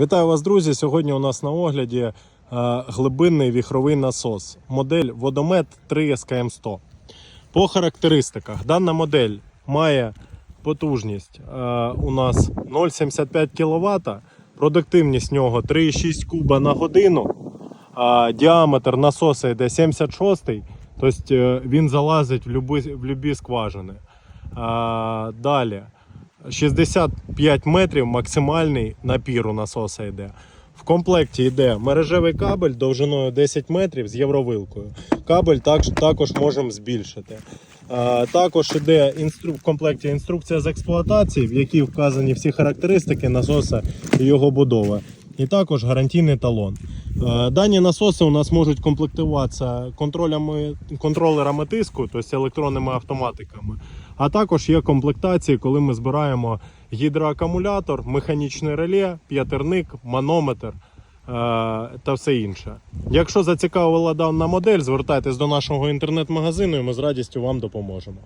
Вітаю вас, друзі! Сьогодні у нас на огляді е, глибинний віхровий насос. Модель водомет 3 skm 100 По характеристиках дана модель має потужність е, у нас 0,75 кВт, продуктивність нього 3,6 куба на годину, діаметр насоса йде 76 тобто е, він залазить в любі, скважини. Далі. 65 метрів максимальний напір у насоса йде. В комплекті йде мережевий кабель довжиною 10 метрів з євровилкою. Кабель також, також можемо збільшити. Також йде інстру... в комплекті інструкція з експлуатації, в якій вказані всі характеристики насоса і його будови. І також гарантійний талон. Е, Дані насоси у нас можуть комплектуватися контролями, контролерами тиску, тобто електронними автоматиками. А також є комплектації, коли ми збираємо гідроакумулятор, механічне реле, п'ятерник, манометр е, та все інше. Якщо зацікавила дана модель, звертайтесь до нашого інтернет-магазину і ми з радістю вам допоможемо.